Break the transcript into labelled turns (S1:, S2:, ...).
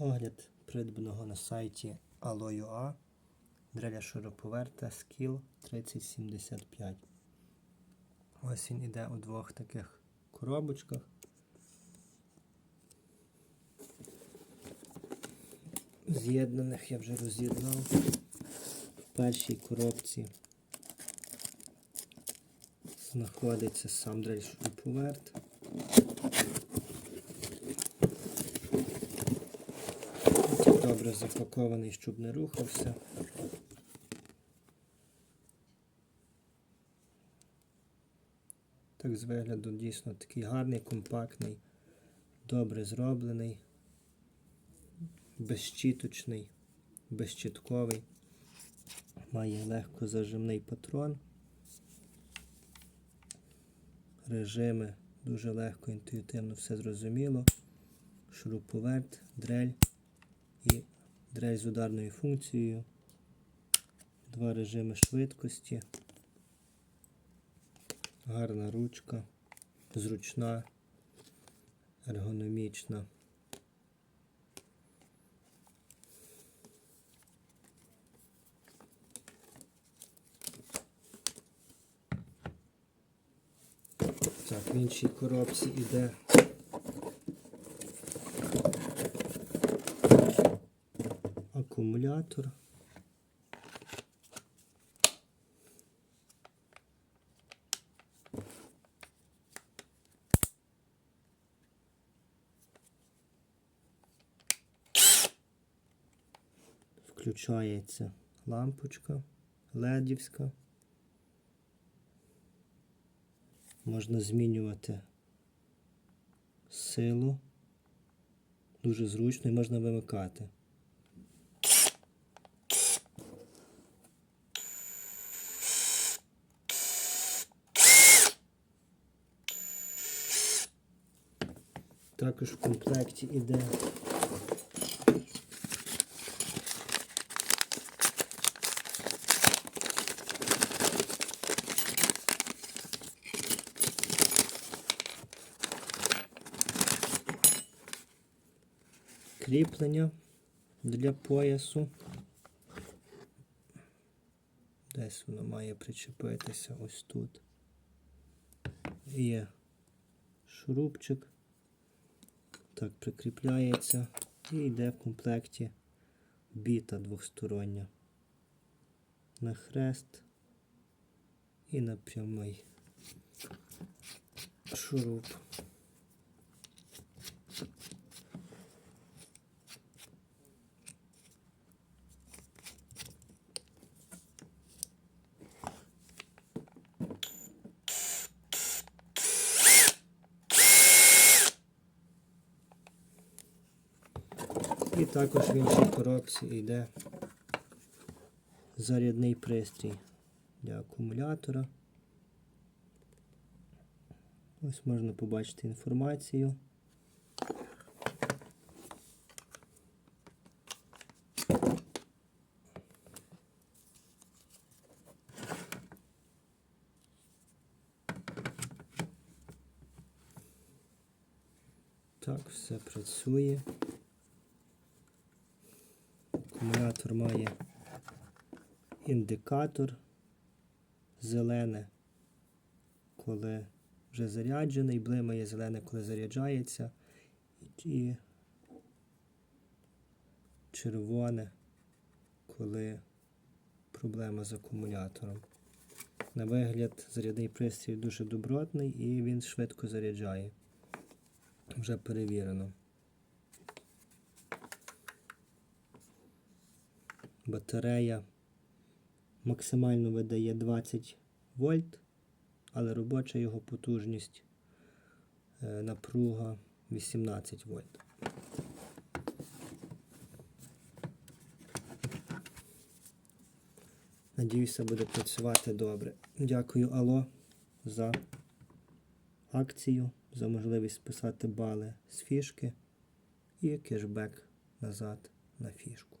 S1: Огляд придбаного на сайті Allo.ua дреля шуруповерта Skill 3075. Ось він іде у двох таких коробочках. З'єднаних я вже роз'єднав. В першій коробці знаходиться сам дрель шуруповерт. Добре запакований, щоб не рухався. Так з вигляду дійсно такий гарний, компактний, добре зроблений, безщіточний, безщітковий. Має легко зажимний патрон. Режими дуже легко, інтуїтивно все зрозуміло. Шуруповерт, дрель і дрель з ударною функцією. Два режими швидкості. Гарна ручка, зручна, ергономічна. Так, в іншій коробці йде акумулятор. Включається лампочка ледівська. Можна змінювати силу. Дуже зручно і можна вимикати. Також в комплекті іде кріплення для поясу. Десь воно має причепитися ось тут. Є шурупчик. Так, прикріпляється і йде в комплекті біта двостороння. На хрест і на прямий шуруп. І також в іншій коробці йде зарядний пристрій для акумулятора. Ось можна побачити інформацію. Так, все працює. Акумулятор має індикатор зелене, коли вже заряджений, блимає зелене, коли заряджається, і червоне, коли проблема з акумулятором. На вигляд, зарядний пристрій дуже добротний і він швидко заряджає. Вже перевірено. Батарея максимально видає 20 вольт, але робоча його потужність е, напруга 18 вольт. Надіюся, буде працювати добре. Дякую Алло за акцію, за можливість списати бали з фішки і кешбек назад на фішку.